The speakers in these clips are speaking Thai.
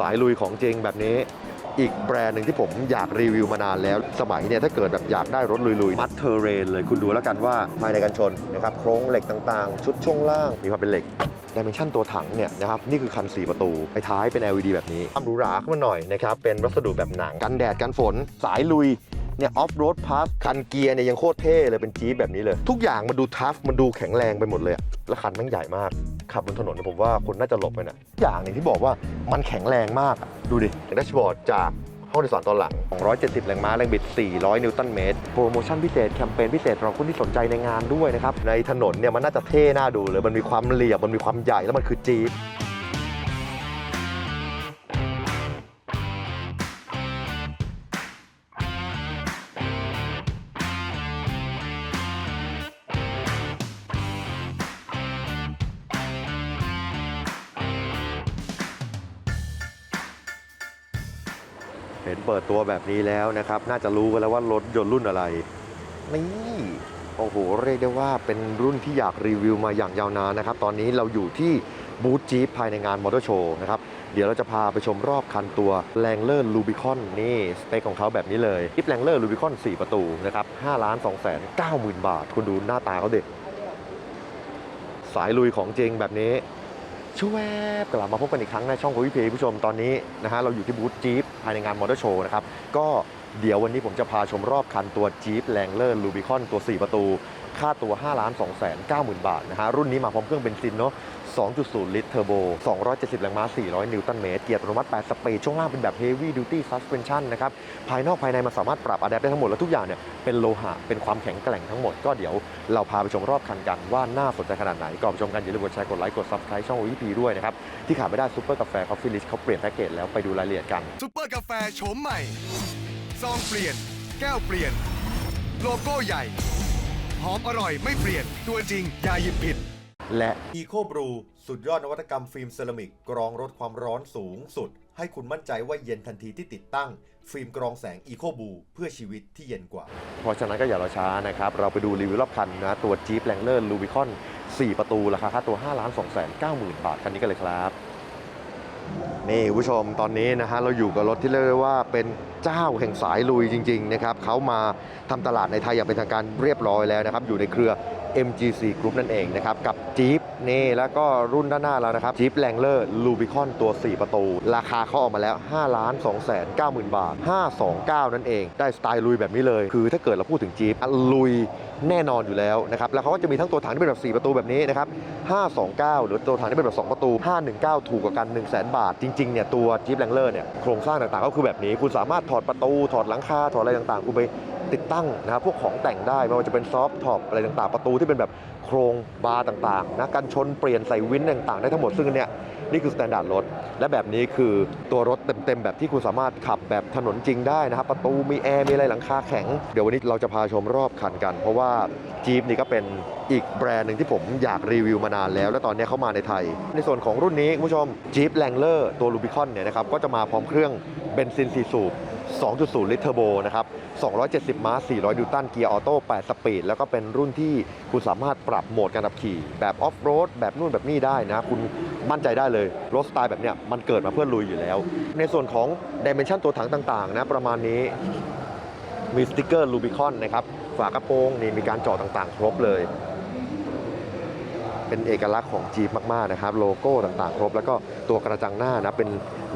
สายลุยของจริงแบบนี้ อีกแบรนด์หนึ่งที่ผมอยากรีวิวมานานแล้ว สมัยเนี่ยถ้าเกิดแบบอยากได้รถลุยๆมัดเทอร์เรนเลยคุณดูแล้วกันว่าภายในกันชนนะครับโครงเหล็กต่างๆ ชุดช่วงล่างมีความเป็นเหล็กดิเมนชันตัวถังเนี่ยนะครับนี่คือคัน 4 ประตูไปท้ายเป็น LED แบบนี้ความหรูหราขึ้นมาหน่อยนะครับเป็นวัสดุแบบหนังกันแดดกันฝนสายลุยเนี่ยออฟโรดพาสคันเกียร์เนี่ยยังโคตรเท่เลยเป็นจี๊ปแบบนี้เลย ทุกอย่างมันดูทัฟมันดูแข็งแรงไปหมดเลยอะแล้วคันแมันใหญ่มาก ขับบนถนนนะผมว่าคนน่าจะหลบไปนะอย่างหนึงที่บอกว่ามันแข็งแรงมากดูดิแดชบอร์ดจากห้องโดยสารตอนหลัง 270 แรงม้า แรงบิด 400 นิวตันเมตร โปรโมชั่นพิเศษ แคมเปญพิเศษสำหรับคนที่สนใจในงานด้วยนะครับ ในถนนเนี่ยมันน่าจะเท่น่าดูเลย มันมีความเหลี่ยม มันมีความใหญ่ แล้วมันคือจี๊ป ตัวแบบนี้แล้วนะครับ น่าจะรู้กันแล้วว่ารถยนต์รุ่นอะไร นี่ โอ้โห เรียกได้ว่าเป็นรุ่นที่อยากรีวิวมาอย่างยาวนานนะครับ ตอนนี้เราอยู่ที่บูธจี๊ปภายในงานมอเตอร์โชว์นะครับ เดี๋ยวเราจะพาไปชมรอบคันตัวแรงเลอร์ลูบิคอนนี่ สเปคของเขาแบบนี้เลยจิ๊บแรงเลอร์ลูบิคอน4ประตูนะครับ5ล้าน2แสน9หมื่นบาท คุณดูหน้าตาเขาเด็ก สายลุยของจริงแบบนี้ ช่วยแวบกลับมาพบกันอีกครั้งในช่องของพี่เพผู้ชมตอนนี้นะฮะเราอยู่ที่บูธจี๊ปภายในงานมอเตอร์โชว์นะครับ ก็เดี๋ยววันนี้ผมจะพาชมรอบคันตัวจี๊ปแรงเลอร์ลูบิคอนตัว 4 ประตู ค่าตัว5ล้าน2แสน9หมื่นบาทนะฮะรุ่นนี้มาพร้อมเครื่องเบนซินเนาะ 2.0 ลิตรเทอร์โบ 270 แรงม้า 400 นิวตันเมตร เกียร์อัตโนมัติ 8 สปีด ช่วงล่างเป็นแบบ Heavy Duty Suspension นะครับ ภายนอกภายในมันสามารถปรับอะแดปได้ทั้งหมด แล้วทุกอย่างเนี่ยเป็นโลหะ เป็นความแข็งแกร่งทั้งหมด ก็เดี๋ยวเราพาไปชมรอบคันกันว่าน่าสนใจขนาดไหน ก่อนไปชมกันอย่าลืมกดแชร์ กดไลค์ กด Subscribe ช่อง VP ด้วยนะครับ ที่ขาดไม่ได้ซุปเปอร์กาแฟคอฟฟี่ลิชเขาเปลี่ยนแพ็กเกจแล้วไปดูรายละเอียดกันซุปเปอร์กาแฟโฉมใหม่ซองเปลี่ยน แก้วเปลี่ยน โลโก้ใหญ่หอมอร่อยไม่เปลี่ยนตัวจริงอย่าหยิบผิด และ Eco Brew สุดยอดนวัตกรรมฟิล์มเซรามิกกรองลดความร้อนสูงสุด ให้คุณมั่นใจว่าเย็นทันทีที่ติดตั้ง ฟิล์มกรองแสง Eco Brew เพื่อชีวิตที่เย็นกว่า เพราะฉะนั้นก็อย่ารอช้านะครับ เราไปดูรีวิวรอบคันนะตัว Jeep Wrangler Rubicon 4ประตูราคาค่าตัว5 2 9 0 0 0 0บาทคันนี้กันเลยครับนี่คุณผู้ชมตอนนี้นะฮะเราอยู่กับรถที่เรียกได้ว่าเป็นเจ้าแห่งสายลุยจริง ๆ นะครับเขามาทำตลาดในไทยอย่างเป็นทางการเรียบร้อยแล้วนะครับ อยู่ในเครือ MGC Group นั่นเองนะครับ กับ Jeep นี่แล้วก็รุ่นด้านหน้าแล้วนะครับ Jeep Wrangler Rubicon ตัว 4 ประตู ราคาเขาออกมาแล้ว5ล้าน2แสน9หมื่นบาท 529 นั่นเอง ได้สไตล์ลุยแบบนี้เลย คือถ้าเกิดเราพูดถึง Jeep อะลุยแน่นอนอยู่แล้วนะครับ แล้วเขาก็จะมีทั้งตัวถังที่เป็นแบบ 4 ประตูแบบนี้นะครับ 529 หรือตัวถังที่เป็นแบบ 2 ประตู 519 ถูกกว่ากัน 1 0 0 0 0 0 บาท จริงๆเนี่ยตัว Jeep Wrangler เนี่ยโครงสร้างต่างๆก็คือแบบนี้ คุณสามารถถอดประตูถอดหลังคาถอดอะไรต่างๆคุณไป ติดตั้งนะครับพวกของแต่งได้ไม่ว่าจะเป็นซอฟต์ท็อปอะไรต่างๆ ประตูที่เป็นแบบโครงบาร์ต่างๆนะกันชนเปลี่ยนใส่วินต่างๆ ได้ทั้งหมดซึ่งเนี่ยนี่คือสแตนดาร์ดรถ และแบบนี้คือตัวรถเต็มๆ แบบที่คุณสามารถขับแบบถนนจริงได้นะครับ ประตูมีแอร์ มีอะไรหลังคาแข็ง เดี๋ยววันนี้เราจะพาชมรอบคันกัน เพราะว่าจีปนี่ก็เป็นอีกแบรนด์หนึ่งที่ผมอยากรีวิวมานานแล้ว และตอนนี้เข้ามาในไทย ในส่วนของรุ่นนี้คุณผู้ชม Jeep Wrangler ตัว Rubicon เนี่ยนะครับก็จะมาพร้อมเครื่องเบนซิน4สูบ 2.0 ลิตรเทอร์โบนะครับ 270 ม้า 400 นิวตัน เกียร์ออโต้ 8 สปีด แล้วก็เป็นรุ่นที่คุณสามารถปรับโหมดการขับขี่ แบบออฟโรด แบบนู่นแบบนี่ได้นะ คุณมั่นใจได้เลย รถสไตล์แบบเนี้ยมันเกิดมาเพื่อลุยอยู่แล้ว ในส่วนของดิเมนชันตัวถังต่างๆนะประมาณนี้มีสติกเกอร์ลูบิคอนนะครับ ฝากระโปรงนี่มีการเจาะต่างๆ ครบเลย เป็นเอกลักษณ์ของ Jeep มากๆนะครับ โลโก้ต่างๆ ครบ แล้วก็ตัวกระจังหน้านะเป็น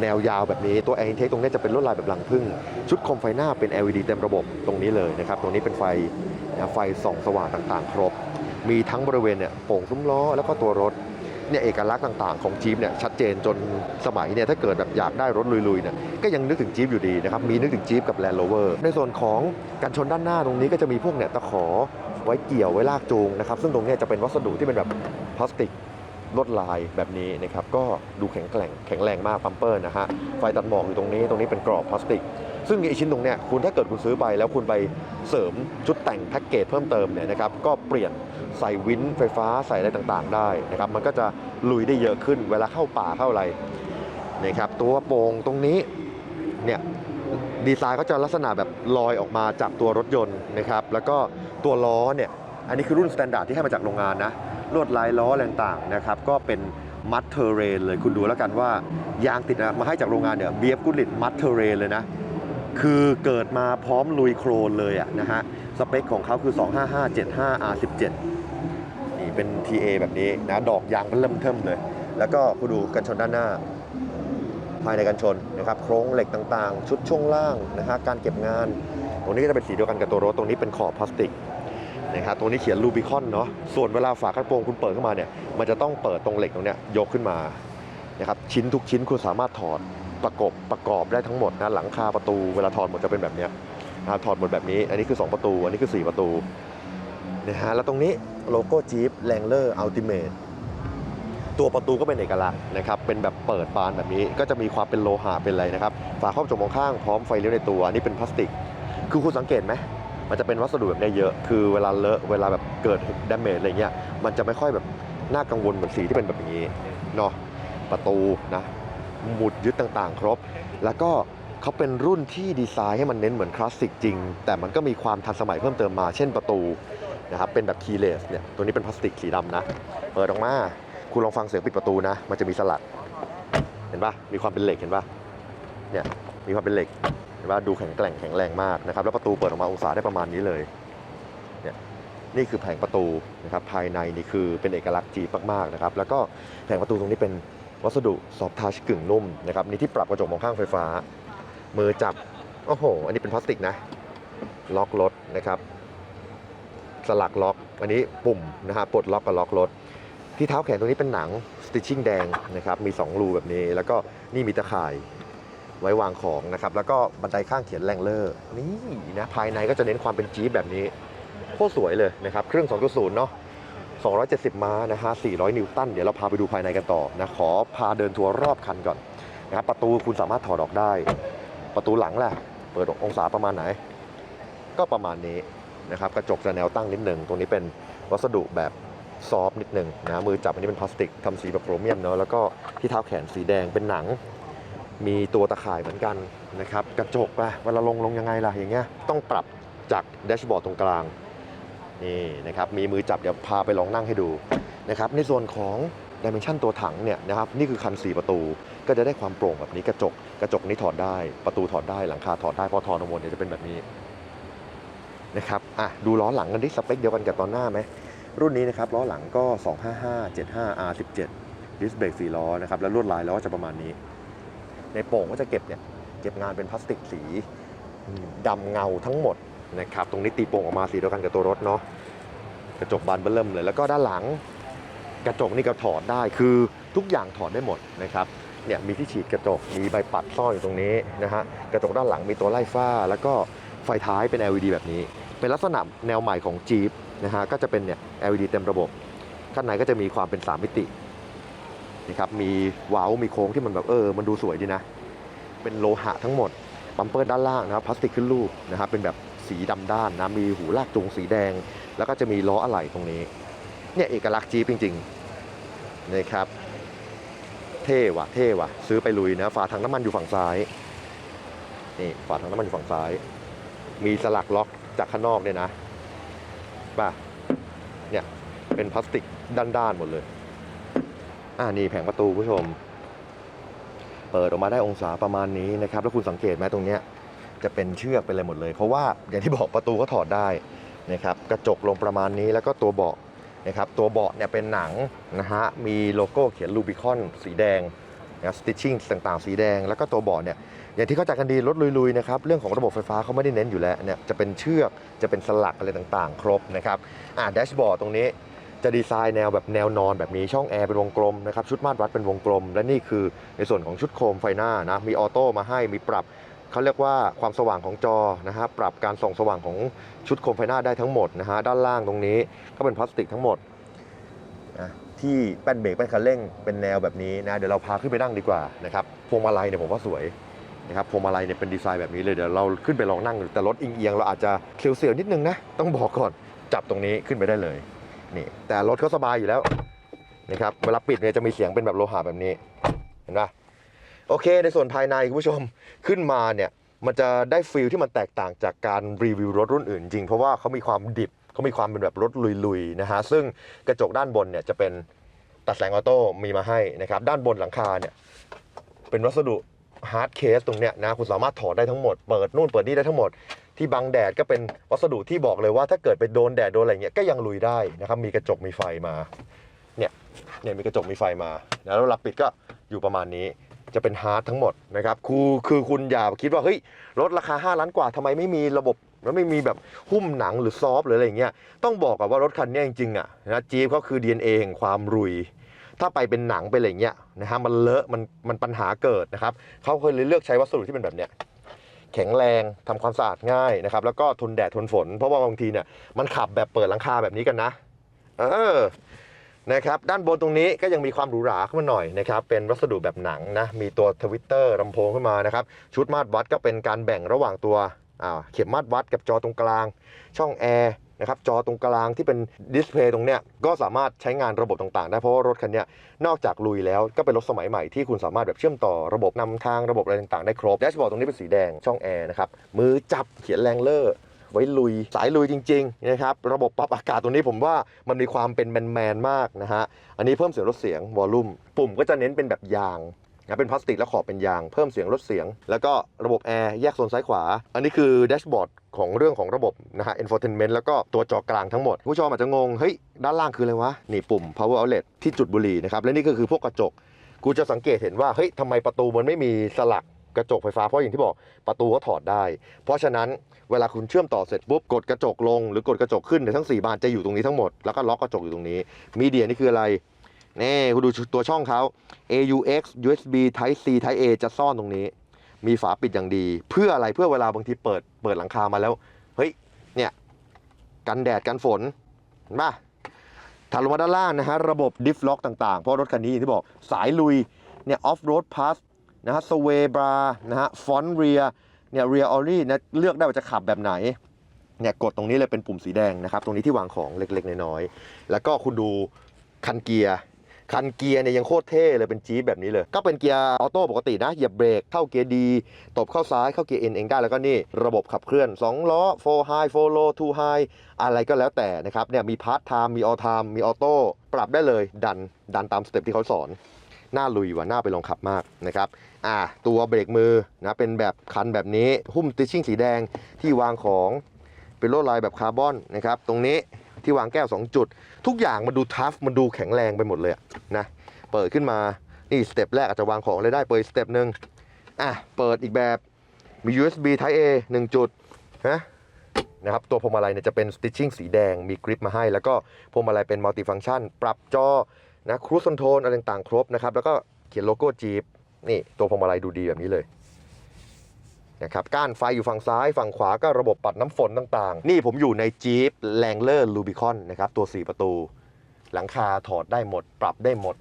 แนวยาวแบบนี้ตัวแอร์อินเทคตรงนี้จะเป็นลวดลายแบบหลังพึ่ง ชุดคมไฟหน้าเป็น LED เต็มระบบตรงนี้เลยนะครับ ตรงนี้เป็นไฟไฟส่องสว่างต่างๆ ครบ มีทั้งบริเวณเนี่ยโป่งซุ้มล้อแล้วก็ตัวรถเนี่ยเอกลักษณ์ต่าง ๆ ของ Jeep เนี่ยชัดเจนจนสมัยเนี่ยถ้าเกิดแบบอยากได้รถลุยๆเนี่ยก็ยังนึกถึง Jeep อยู่ดีนะครับ มีนึกถึง Jeep กับ Land Rover ในส่วนของกันชนด้านหน้าตรงนี้ก็จะมีพวกเนี่ยตะขอไว้เกี่ยวไว้ลากจูงนะครับซึ่งตรงนี้จะเป็นวัสดุที่เป็นแบบพลาสติก ลวดลายแบบนี้นะครับก็ดูแข็งแกร่งแข็งแรงมากพัมเปอร์นะฮะไฟตัดหมอกอยู่ตรงนี้ตรงนี้เป็นกรอบพลาสติก ซึ่งไอชิ้นตรงเนี้ยคุณถ้าเกิดคุณซื้อไปแล้วคุณไปเสริมชุดแต่งแพ็กเกจเพิ่มเติมเนี่ยนะครับก็เปลี่ยนใส่วินไฟฟ้าใส่อะไรต่างๆ ได้นะครับมันก็จะลุยได้เยอะขึ้นเวลาเข้าป่าเข้าอะไรนะครับตัวโป่งตรงนี้เนี่ยดีไซน์ก็จะลักษณะแบบลอยออกมาจากตัวรถยนต์นะครับแล้วก็ตัวล้อเนี่ยอันนี้คือรุ่นสแตนดาร์ดที่ให้มาจากโรงงานนะ ลวดลายล้ออะไรต่างๆนะครับก็เป็นมัดเทเรนเลยคุณดูแล้วกันว่ายางติดมาให้จากโรงงานเนี่ยเบียบกุลิตมัดเทเรนเลยนะคือเกิดมาพร้อมลุยโครนเลยอะนะฮะสเปคของเขาคือ 25575 R17 นี่เป็น TA แบบนี้นะดอกยางมันเริ่มเทิมเลย แล้วก็คุณดูกันชนด้านหน้า ภายในกันชนนะครับโครงเหล็กต่างๆ ชุดช่วงล่างนะฮะการเก็บงาน ตรงนี้ก็จะเป็นสีเดียวกันกับตัวรถตรงนี้เป็นขอบพลาสติก นะครับตรงนี้เขียนรูบิคอนเนาะส่วนเวลาฝากระโปรงคุณเปิดเข้ามาเนี่ยมันจะต้องเปิดตรงเหล็กตรงเนี้ยยกขึ้นมานะครับชิ้นทุกชิ้นคุณสามารถถอดประกบประกอบได้ทั้งหมดนะหลังคาประตูเวลาถอดหมดจะเป็นแบบเนี้ยนะครับถอดหมดแบบนี้ อันนี้คือ 2 ประตู อันนี้คือ 4 ประตูนะฮะแล้วตรงนี้โลโก้ Jeep Wrangler Ultimate ตัวประตูก็เป็นเอกลักษณ์นะครับ เป็นแบบเปิดบานแบบนี้ ก็จะมีความเป็นโลหะเป็นอะไรนะครับ ฝาครอบจมองข้างพร้อมไฟเลี้ยวในตัวอันนี้เป็นพลาสติก คือคุณสังเกตไหม มันจะเป็นวัสดุแบบนี้เยอะ คือเวลาเลอะเวลาแบบเกิดดาเมจอะไรเงี้ย มันจะไม่ค่อยแบบน่ากังวลเหมือนสีที่เป็นแบบนี้เนาะ ประตูนะ หมุดยึดต่างๆ ครบ แล้วก็เขาเป็นรุ่นที่ดีไซน์ให้มันเน้นเหมือนคลาสสิกจริง แต่มันก็มีความทันสมัยเพิ่มเติมมา เช่นประตูนะครับ เป็นแบบคีเลสเนี่ย ตัวนี้เป็นพลาสติกสีดำนะ เปิดออกมา คุณลองฟังเสียงปิดประตูนะ มันจะมีสลักเห็นปะมีความเป็นเหล็กเห็นปะเนี่ย มีความเป็นเหล็กเห็นปะดูแข็งแกร่งแข็งแรงมากนะครับแล้วประตูเปิดออกมาองศาได้ประมาณนี้เลยเนี่ยนี่คือแผงประตูนะครับภายในนี่คือเป็นเอกลักษณ์จีบมากๆนะครับแล้วก็แผงประตูตรงนี้เป็นวัสดุซอฟทัชกึ่งนุ่มนะครับนี่ที่ปรับกระจกมองข้างไฟฟ้า มือจับโอ้โห อันนี้เป็นพลาสติกนะล็อกรถนะครับ สลักล็อกอันนี้ปุ่มนะฮะปลดล็อกกับล็อกรถที่เท้าแขนตัวนี้เป็นหนังสติชชิ่งแดงนะครับมี 2 รูแบบนี้ แล้วก็นี่มีตะข่าย ไว้วางของนะครับ แล้วก็บันไดข้างเขียนแรงเลอร์ นี่นะภายในก็จะเน้นความเป็นจี๊ปแบบนี้โคตรสวยเลยนะครับเครื่อง 2.0 เนาะ270 ม้านะฮะ400 นิวตัน เดี๋ยวเราพาไปดูภายในกันต่อนะขอพาเดินทัวร์รอบคันก่อนนะครับประตูคุณสามารถถอดออกได้ ประตูหลังแหละเปิดองศาประมาณไหน ก็ประมาณนี้นะครับกระจกจะแนวตั้งนิดหนึ่งตรงนี้เป็นวัสดุแบบซอฟนิดหนึ่งนะมือจับอันนี้เป็นพลาสติกทำสีแบบโครเมียมเนาะแล้วก็ที่เท้าแขนสีแดงเป็นหนัง มีตัวตะข่ายเหมือนกันนะครับกระจกอะเวลาลงลงยังไงล่ะอย่างเงี้ยต้องปรับจากแดชบอร์ดตรงกลางนี่นะครับมีมือจับเดี๋ยวพาไปลองนั่งให้ดูนะครับในส่วนของดิเมนชันตัวถังเนี่ยนะครับนี่คือคัน 4 ประตู ก็จะได้ความโปร่งแบบนี้กระจก กระจกนี้ถอดได้ประตูถอดได้หลังคาถอดได้พอถอดออกหมดเนี่ยจะเป็นแบบนี้นะครับอะดูล้อหลังกันดิสเปคเดียวกันกับตอนหน้าไหมรุ่นนี้นะครับล้อหลังก็ 255 75 R17 ดิสเบรก4ล้อนะครับแล้วลวดลายล้อจะประมาณนี้ ในโป่งก็จะเก็บเนี่ยเก็บงานเป็นพลาสติกสีดำเงาทั้งหมดนะครับตรงนี้ตีโป่งออกมาสีเดียวกันกับตัวรถเนาะกระจกบานเบิ่มเลย แล้วก็ด้านหลังกระจกนี่ก็ถอดได้คือทุกอย่างถอดได้หมดนะครับเนี่ยมีที่ฉีดกระจกมีใบปัดซ่อนอยู่ตรงนี้นะฮะกระจกด้านหลังมีตัวไล่ฝ้า แล้วก็ไฟท้ายเป็น LED แบบนี้ เป็นลักษณะแนวใหม่ของ Jeep นะฮะก็จะเป็นเนี่ย LED เต็มระบบ ข้างในก็จะมีความเป็น 3 มิติ นะครับมีว้ามีโค้งที่มันแบบเออ มันดูสวยดีนะ เป็นโลหะทั้งหมดบัมเปอร์ด้านล่างนะครับพลาสติกขึ้นรูปนะครับเป็นแบบสีดำด้านนะมีหูลากจูงสีแดง แล้วก็จะมีล้ออะไหล่ตรงนี้เนี่ยเอกลักษณ์จี๊ปจริงๆนะครับเท่ว่ะเท่ว่ะซื้อไปลุยนะฝาถังน้ำมันอยู่ฝั่งซ้ายนี่ฝาถังน้ำมันอยู่ฝั่งซ้าย มีสลักล็อกจากข้างนอกเนี่ยนะป่ะเนี่ยเป็นพลาสติกด้านๆหมดเลย อ่านี่แผงประตูผู้ชม เปิดออกมาได้องศาประมาณนี้นะครับ แล้วคุณสังเกตไหมตรงเนี้ยจะเป็นเชือกเป็นอะไรหมดเลย เพราะว่าอย่างที่บอกประตูก็ถอดได้นะครับกระจกลงประมาณนี้แล้วก็ตัวเบาะนะครับตัวเบาะเนี่ยเป็นหนังนะฮะมีโลโก้เขียนลูบิคอนสีแดงนะสติชชิ่งต่างๆ สีแดง แล้วก็ตัวเบาะเนี่ยอย่างที่เข้าใจกันดีรถลุยๆนะครับเรื่องของระบบไฟฟ้าเขาไม่ได้เน้นอยู่แล้วเนี่ยจะเป็นเชือกจะเป็นสลักอะไรต่างๆ ครบนะครับอ่าแดชบอร์ดตรงนี้ จะดีไซน์แนวแบบแนวนอนแบบนี้ช่องแอร์เป็นวงกลมนะครับชุดมาตรวัดเป็นวงกลม และนี่คือในส่วนของชุดโคมไฟหน้านะมีออโต้มาให้มีปรับเขาเรียกว่าความสว่างของจอนะฮะปรับการส่องสว่างของชุดโคมไฟหน้าได้ทั้งหมดนะฮะด้านล่างตรงนี้ก็เป็นพลาสติกทั้งหมดนะที่แป้นเบรกแป้นคันเร่งเป็นแนวแบบนี้นะเดี๋ยวเราพาขึ้นไปนั่งดีกว่านะครับพวงมาลัยเนี่ยผมว่าสวยนะครับพวงมาลัยเนี่ยเป็นดีไซน์แบบนี้เลยเดี๋ยวเราขึ้นไปลองนั่งแต่รถเอียงๆเราอาจจะเสียวๆนิดนึงนะต้องบอกก่อนจับตรงนี้ขึ้นไปได้เลย นี่แต่รถเขาสบายอยู่แล้วนะครับเวลาปิดเนี่ยจะมีเสียงเป็นแบบโลหะแบบนี้เห็นปะโอเค ในส่วนภายในคุณผู้ชมขึ้นมาเนี่ยมันจะได้ฟีลที่มันแตกต่างจากการรีวิวรถรุ่นอื่นจริง เพราะว่าเขามีความดิบเขามีความเป็นแบบรถลุยๆนะฮะซึ่งกระจกด้านบนเนี่ยจะเป็นตัดแสงออโต้มีมาให้นะครับด้านบนหลังคาเนี่ยเป็นวัสดุฮาร์ดเคสตรงเนี้ยนะคุณสามารถถอดได้ทั้งหมด เปิดนู่นเปิดนี่ได้ทั้งหมด ที่บังแดดก็เป็นวัสดุที่บอกเลยว่าถ้าเกิดไปโดนแดดโดนอะไรเงี้ยก็ยังลุยได้นะครับมีกระจกมีไฟมาเนี่ยเนี่ยมีกระจกมีไฟมาแล้วเวลาปิดก็อยู่ประมาณนี้จะเป็นฮาร์ดทั้งหมดนะครับคือคือคุณอย่าคิดว่าเฮ้ยรถราคา 5 ล้านกว่าทำไมไม่มีระบบแล้วไม่มีแบบหุ้มหนังหรือซอฟหรืออะไรเงี้ยต้องบอกก่อนว่ารถคันนี้จริงๆอะนะจีฟก็คือ DNA แห่งความรุย ถ้าไปเป็นหนังไปอะไรเงี้ยนะฮะมันเลอะมันมันปัญหาเกิดนะครับเขาเคยเลยเลือกใช้วัสดุที่เป็นแบบเนี้ย แข็งแรงทำความสะอาดง่ายนะครับ แล้วก็ทนแดดทนฝน เพราะว่าบางทีเนี่ยมันขับแบบเปิดหลังคาแบบนี้กันนะ เออนะครับด้านบนตรงนี้ก็ยังมีความหรูหราขึ้นมาหน่อยนะครับเป็นวัสดุแบบหนังนะมีตัวทวิตเตอร์ลำโพงขึ้นมานะครับชุดมาตรวัดก็เป็นการแบ่งระหว่างตัวอ่าเข็มมาตรวัดกับจอตรงกลาง ช่องแอร์ นะครับจอตรงกลางที่เป็นดิสเพลย์ตรงเนี้ยก็สามารถใช้งานระบบต่างๆ ได้เพราะว่ารถคันนี้นอกจากลุยแล้วก็เป็นรถสมัยใหม่ที่คุณสามารถแบบเชื่อมต่อระบบนำทางระบบอะไรต่างๆ ได้ครบแดชบอร์ดตรงนี้เป็นสีแดงช่องแอร์นะครับมือจับเขียนแรงเลอร์ไว้ลุยสายลุยจริงๆนะครับระบบปรับอากาศตรงนี้ผมว่ามันมีความเป็นแมนๆมากนะฮะอันนี้เพิ่มเสียงลดเสียงวอลลุ่มปุ่มก็จะเน้นเป็นแบบยางนะเป็นพลาสติกแล้วขอบเป็นยาง เพิ่มเสียงลดเสียง แล้วก็ระบบแอร์แยกโซนซ้ายขวา อันนี้คือแดชบอร์ด ของเรื่องของระบบนะฮะ infotainment แล้วก็ตัวจอกลางทั้งหมด ผู้ชมอาจจะงง เฮ้ย ด้านล่างคืออะไรวะ นี่ปุ่ม power outlet ที่จุดบุหรี่นะครับ และนี่ก็คือพวกกระจก กูจะสังเกตเห็นว่า เฮ้ยทำไมประตูมันไม่มีสลักกระจกไฟฟ้า เพราะอย่างที่บอกประตูก็ถอดได้ เพราะฉะนั้นเวลาคุณเชื่อมต่อเสร็จปุ๊บกดกระจกลง หรือกดกระจกขึ้นเนี่ยทั้ง 4 บานจะอยู่ตรงนี้ทั้งหมด แล้วก็ล็อกกระจกอยู่ตรงนี้มีเดียนี่คืออะไรนี่คุณดูตัวช่องเขา AUX USB Type C Type A จะซ่อนตรงนี้ มีฝาปิดอย่างดี เพื่ออะไรเพื่อเวลาบางทีเปิดเปิดหลังคามาแล้ว เฮ้ยเนี่ยกันแดดกันฝนเห็นปะถัดลงมาด้านล่างนะฮะระบบดิฟล็อกต่างๆ เพราะรถคันนี้อย่างที่บอกสายลุยเนี่ยออฟโรดพาสนะฮะสเวบรานะฮะฟอนเรียเนี่ยเรียออรี่นะเลือกได้ว่าจะขับแบบไหนเนี่ยกดตรงนี้เลยเป็นปุ่มสีแดงนะครับ ตรงนี้ที่วางของเล็กๆ น้อยๆแล้วก็คุณดูคันเกียร์ คันเกียร์เนี่ยยังโคตรเท่เลยเป็นจี๊ปแบบนี้เลย ก็เป็นเกียร์ออโต้ปกตินะเหยียบเบรกเข้าเกียร์ดีตบเข้าซ้ายเข้าเกียร์เอ็นเองได้แล้วก็นี่ระบบขับเคลื่อน 2 ล้อ 4 high 4 low 2 high อะไรก็แล้วแต่นะครับเนี่ยมีพาร์ทไทม์มีออ t ไทม์มีออโต้ปรับได้เลยดันดันตามสเต็ปที่เขาสอนน้าลุยว่ะน้าไปลองขับมากนะครับ อ่า ตัวเบรกมือนะเป็นแบบคันแบบนี้หุ้มติชชิ่งสีแดงที่วางของเป็นลวดลายแบบคาร์บอนนะครับ ตรงนี้ ที่วางแก้ว 2 จุด ทุกอย่างมันดูทัฟมันดูแข็งแรงไปหมดเลยนะเปิดขึ้นมานี่สเต็ปแรกอาจจะวางของเลยได้เปิดสเต็ปหนึ่งอะเปิดอีกแบบมี USB Type A 1 จุดนะนะครับตัวพวงมาลัยเนี่ยจะเป็น stitching สีแดงมีกริปมาให้ แล้วก็พวงมาลัยเป็น multi function ปรับจอนะครู e คอนโทรลอะไรต่างๆ ครบนะครับ แล้วก็เขียนโลโก้ Jeep นี่ตัวพวงมาลัยดูดีแบบนี้เลย นะครับก้านไฟอยู่ฝั่งซ้าย ฝั่งขวาก็ระบบปัดน้ำฝนต่างๆ นี่ผมอยู่ใน Jeep Wrangler Rubicon นะครับตัว 4 ประตู หลังคาถอดได้หมด ปรับได้หมด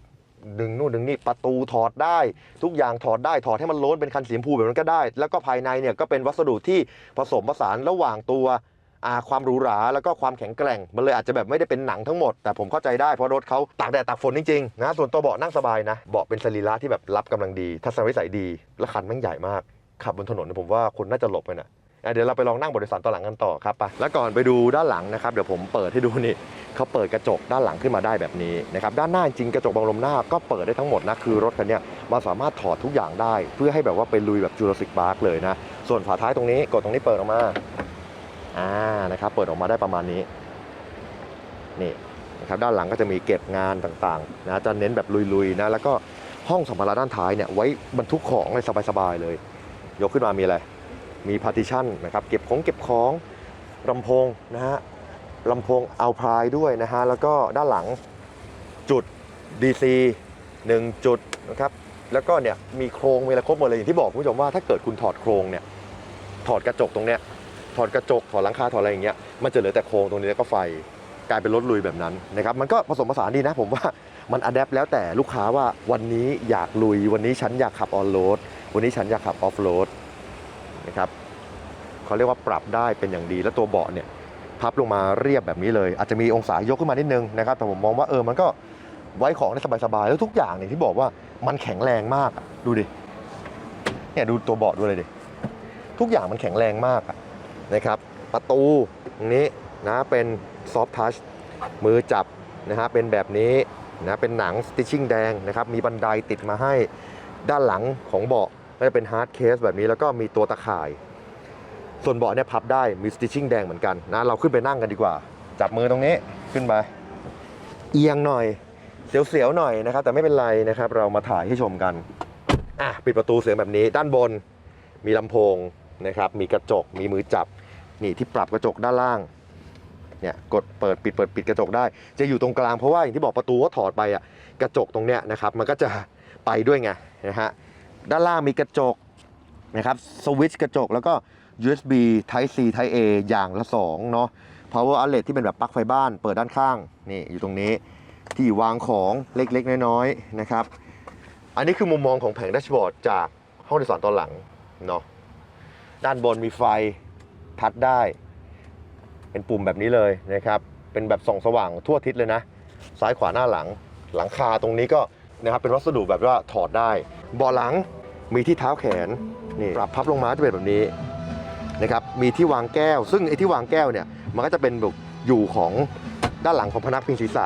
ดึงนู่นดึงนี่ประตูถอดได้ ทุกอย่างถอดได้ถอดให้มันโล้นเป็นคันสีชมพูแบบนั้นก็ได้ แล้วก็ภายในเนี่ยก็เป็นวัสดุที่ผสมผสานระหว่างตัวความหรูหราแล้วก็ความแข็งแกร่ง มันเลยอาจจะแบบไม่ได้เป็นหนังทั้งหมด แต่ผมเข้าใจได้เพราะรถเขาตากแดดตากฝนจริงๆนะส่วนตัวเบาะนั่งสบายนะเบาะเป็นสรีระที่แบบรับกำลังดีทัศนวิสัยดีและคันแม่งใหญ่มาก ขับบนถนนนะผมว่าคนน่าจะหลบไปนะอะเดี๋ยวเราไปลองนั่งบริษัทต่อหลังกันต่อครับไปแล้วก่อนไปดูด้านหลังนะครับเดี๋ยวผมเปิดให้ดูนี่เขาเปิดกระจกด้านหลังขึ้นมาได้แบบนี้นะครับด้านหน้าจริงกระจกบังลมหน้าก็เปิดได้ทั้งหมดนะคือรถคันนี้มันสามารถถอดทุกอย่างได้ เพื่อให้แบบว่าไปลุยแบบจูราสสิกพาร์คเลยนะส่วนฝาท้ายตรงนี้กดตรงนี้เปิดออกมาอ่านะครับเปิดออกมาได้ประมาณนี้นี่นะครับด้านหลังก็จะมีเก็บงานต่างๆนะจะเน้นแบบลุยๆนะแล้วก็ห้องสัมภาระด้านท้ายเนี่ยไว้บรรทุกของเลยสบายๆเลย ยกขึ้นมามีอะไร มีพาร์ติชันนะครับเก็บของเก็บของลำโพงนะฮะลำโพงเอาพายด้วยนะฮะแล้วก็ด้านหลังจุด DC 1 จุดนะครับแล้วก็เนี่ยมีโครงมีอะไรครบหมดเลยอย่างที่บอกคุณผู้ชมว่าถ้าเกิดคุณถอดโครงเนี่ยถอดกระจกตรงเนี้ยถอดกระจกถอดหลังคาถอดอะไรอย่างเงี้ยมันจะเหลือแต่โครงตรงนี้แล้วก็ไฟกลายเป็นรถลุยแบบนั้นนะครับมันก็ผสมผสานดีนะผมว่ามันอัดแอปแล้วแต่ลูกค้าว่าวันนี้อยากลุยวันนี้ฉันอยากขับออนโรด วันนี้ฉันอยากขับออฟโรดนะครับเขาเรียกว่าปรับได้เป็นอย่างดี แล้วตัวเบาะเนี่ยพับลงมาเรียบแบบนี้เลย อาจจะมีองศายกขึ้นมานิดนึงนะครับ แต่ผมมองว่าเออมันก็ไว้ของได้สบายๆ แล้วทุกอย่างเนี่ยที่บอกว่ามันแข็งแรงมากดูดิเนี่ยดูตัวเบาะดูเลยดิทุกอย่างมันแข็งแรงมากนะครับ ประตูตรงนี้นะเป็นซอฟทัชมือจับนะฮะเป็นแบบนี้นะเป็นหนังสติชชิ่งแดงนะครับมีบันไดติดมาให้ด้านหลังของเบาะ ก็จะเป็นฮาร์ดเคสแบบนี้แล้วก็มีตัวตะข่าย ส่วนเบาะเนี่ยพับได้มีสติชิ่งแดงเหมือนกันนะเราขึ้นไปนั่งกันดีกว่า จับมือตรงนี้ขึ้นไปเอียงหน่อยเสียวๆหน่อยนะครับ แต่ไม่เป็นไรนะครับ เรามาถ่ายให้ชมกันอะปิดประตูเสียงแบบนี้ ด้านบนมีลำโพงนะครับ มีกระจกมีมือจับนี่ที่ปรับกระจกด้านล่างเนี่ยกดเปิดปิดเปิดปิดกระจกได้ จะอยู่ตรงกลางเพราะว่าอย่างที่บอกประตูก็ถอดไปอะกระจกตรงเนี้ยนะครับ มันก็จะไปด้วยไงนะฮะ ด้านล่างมีกระจกนะครับสวิตช์กระจกแล้วก็ USB Type C Type A อย่างละ2เนาะ power outlet ที่เป็นแบบปลั๊กไฟบ้าน เปิดด้านข้างนี่อยู่ตรงนี้ที่วางของเล็กๆ น้อยๆนะครับ อันนี้คือมุมมองของแผงแดชบอร์ดจากห้องโดยสารตอนหลังเนาะด้านบนมีไฟทัดได้ เป็นปุ่มแบบนี้เลยนะครับ เป็นแบบส่องสว่างทั่วทิศเลยนะ ซ้ายขวาหน้าหลัง หลังคาตรงนี้ก็ นะครับเป็นวัสดุแบบว่าถอดได้เบาะหลังมีที่เท้าแขนนี่ปรับพับลงมาจะเป็นแบบนี้นะครับมีที่วางแก้ว ซึ่งไอ้ที่วางแก้วเนี่ยมันก็จะเป็นแบบอยู่ของด้านหลังของพนักพิงศีรษะ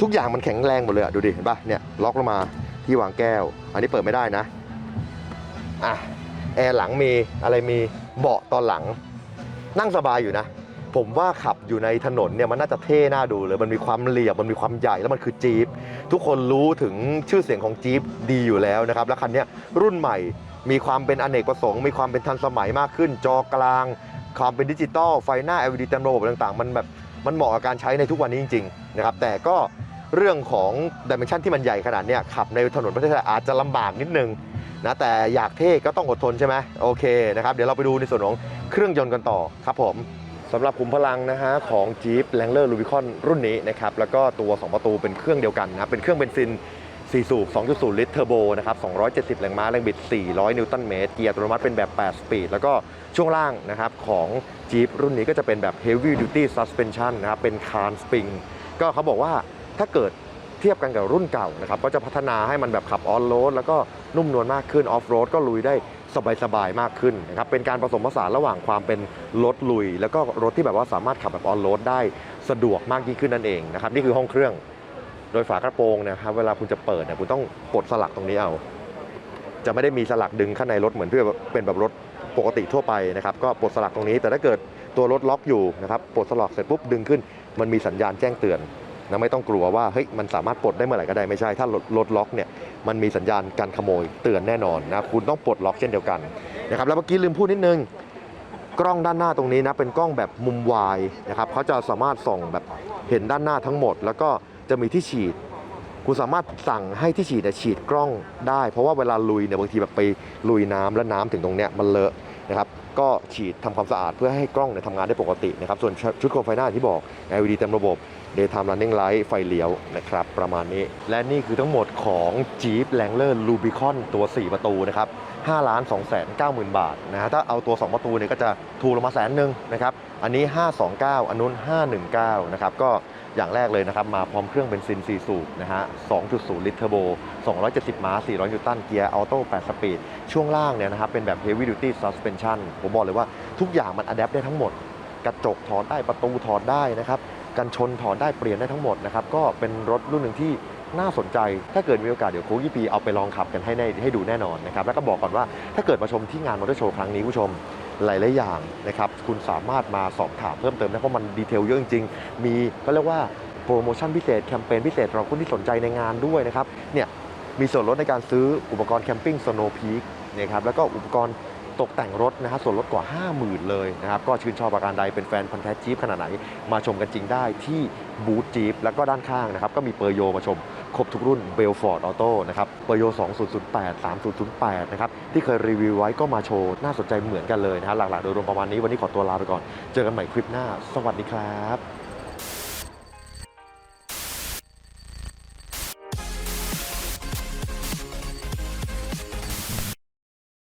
ทุกอย่างมันแข็งแรงหมดเลยอะดูดิเห็นปะเนี่ยล็อกลงมาที่วางแก้ว อันนี้เปิดไม่ได้นะอะแอร์หลังมีอะไรมีเบาะตอนหลังนั่งสบายอยู่นะ ผมว่าขับอยู่ในถนนเนี่ยมันน่าจะเท่น่าดูเลย มันมีความเหลี่ยมมันมีความใหญ่แล้วมันคือจี๊ปทุกคนรู้ถึงชื่อเสียงของจี๊ปดีอยู่แล้วนะครับ แล้วคันนี้รุ่นใหม่มีความเป็นอเนกประสงค์ มีความเป็นทันสมัยมากขึ้น จอกลาง ความเป็นดิจิตอลไฟหน้า LED เต็มระบบต่างๆ มันแบบมันเหมาะกับการใช้ในทุกวันนี้จริงๆนะครับแต่ก็เรื่องของดิเมนชันที่มันใหญ่ขนาดเนี้ยขับในถนนประเทศไทยอาจจะลำบากนิดนึงนะแต่อยากเท่ก็ต้องอดทนใช่ไหมโอเคนะครับเดี๋ยวเราไปดูในส่วนของเครื่องยนต์กันต่อครับผม สำหรับขุมพลังนะฮะของ Jeep Wrangler Rubicon รุ่นนี้นะครับแล้วก็ตัว 2 ประตูเป็นเครื่องเดียวกันนะเป็นเครื่องเบนซิน 4 สูบ 2.0 ลิตรเทอร์โบนะครับ 270 แรงม้า แรงบิด 400 นิวตันเมตร เกียร์อัตโนมัติเป็นแบบ 8 สปีด แล้วก็ช่วงล่างนะครับของ Jeep รุ่นนี้ก็จะเป็นแบบ Heavy Duty Suspension นะครับ เป็นคานสปริง ก็เขาบอกว่าถ้าเกิดเทียบกันกับรุ่นเก่านะครับ ก็จะพัฒนาให้มันแบบขับออนโรดแล้วก็นุ่มนวลมากขึ้นออฟโรดก็ลุยได้ สบายๆมากขึ้นนะครับเป็นการผสมผสานระหว่างความเป็นรถลุย แล้วก็รถที่แบบว่าสามารถขับแบบออนโรดได้สะดวกมากยิ่งขึ้นนั่นเองนะครับนี่คือห้องเครื่อง โดยฝากระโปรงนะครับเวลาคุณจะเปิดเนี่ยคุณต้องปลดสลักตรงนี้เอา จะไม่ได้มีสลักดึงข้างในรถเหมือนที่แบบเป็นแบบรถปกติทั่วไปนะครับก็ปลดสลักตรงนี้ แต่ถ้าเกิดตัวรถล็อกอยู่นะครับปลดสลักเสร็จปุ๊บดึงขึ้น มันมีสัญญาณแจ้งเตือน นะไม่ต้องกลัวว่าเฮ้ยมันสามารถปลดได้เมื่อไหร่ก็ได้ไม่ใช่ ถ้ารถรถล็อกเนี่ยมันมีสัญญาณการขโมยเตือนแน่นอนนะคุณต้องปลดล็อกเช่นเดียวกันนะครับแล้วเมื่อกี้ลืมพูดนิดนึงกล้องด้านหน้าตรงนี้นะเป็นกล้องแบบมุมวายนะครับเขาจะสามารถส่องแบบเห็นด้านหน้าทั้งหมด แล้วก็จะมีที่ฉีด คุณสามารถสั่งให้ที่ฉีดเนี่ยฉีดกล้องได้ เพราะว่าเวลาลุยเนี่ยบางทีแบบไปลุยน้ำแล้วน้ำถึงตรงเนี้ยมันเลอะนะครับก็ฉีดทำความสะอาดเพื่อให้กล้องเนี่ยทำงานได้ปกตินะครับส่วนชุดโคมไฟหน้าที่บอก LED เต็มระบบ Daytime Running Light ไฟเลี้ยวนะครับประมาณนี้ และนี่คือทั้งหมดของ Jeep Wrangler Rubicon ตัว 4 ประตูนะครับ5ล้าน2แสน9หมื่นบาทนะฮะถ้าเอาตัว 2 ประตูเนี่ยก็จะถูกลงมาแสนหนึ่งนะครับอันนี้ 529 อันนู้น 519 นะครับก็อย่างแรกเลยนะครับ มาพร้อมเครื่องเบนซิน 4 สูบนะฮะ 2.0 ลิตรเทอร์โบ 270 ม้า 400 นิวตัน เกียร์ออโต้ 8 สปีด ช่วงล่างเนี่ยนะครับ เป็นแบบ Heavy Duty Suspension ผมบอกเลยว่าทุกอย่างมันอัดแอปได้ทั้งหมด กระจกถอดได้ประตูถอดได้นะครับ กันชนถอดได้เปลี่ยนได้ทั้งหมดนะครับก็เป็นรถรุ่นหนึ่งที่น่าสนใจ ถ้าเกิดมีโอกาสเดี๋ยวโค้ชยี่ปีเอาไปลองขับกันให้ได้ให้ดูแน่นอนนะครับแล้วก็บอกก่อนว่าถ้าเกิดมาชมที่งานมอเตอร์โชว์ครั้งนี้คุณผู้ชมหลายๆอย่างนะครับคุณสามารถมาสอบถามเพิ่มเติมได้เพราะมันดีเทลเยอะจริงๆ มีก็เรียกว่าโปรโมชั่นพิเศษแคมเปญพิเศษสำหรับคนที่สนใจในงานด้วยนะครับเนี่ยมีส่วนลดในการซื้ออุปกรณ์แคมปิ้งสโนว์พีคนะครับแล้วก็อุปกรณ์ ตกแต่งรถนะฮะส่วนลดกว่า 50,000 เลยนะครับก็ชื่นชอบประการใดเป็นแฟนพันธ์แท้จี๊ปขนาดไหน มาชมกันจริงได้ที่บูธจี๊ปแล้วก็ด้านข้างนะครับก็มีเปอร์โยมาชมครบทุกรุ่นเบลฟอร์ดออโต้นะครับเปอร์โย 2008 3008 นะครับที่เคยรีวิวไว้ก็มาโชว์ น่าสนใจเหมือนกันเลยนะฮะหลักๆ โดยรวมประมาณนี้วันนี้ขอตัวลาไปก่อน เจอกันใหม่คลิปหน้า สวัสดีครับ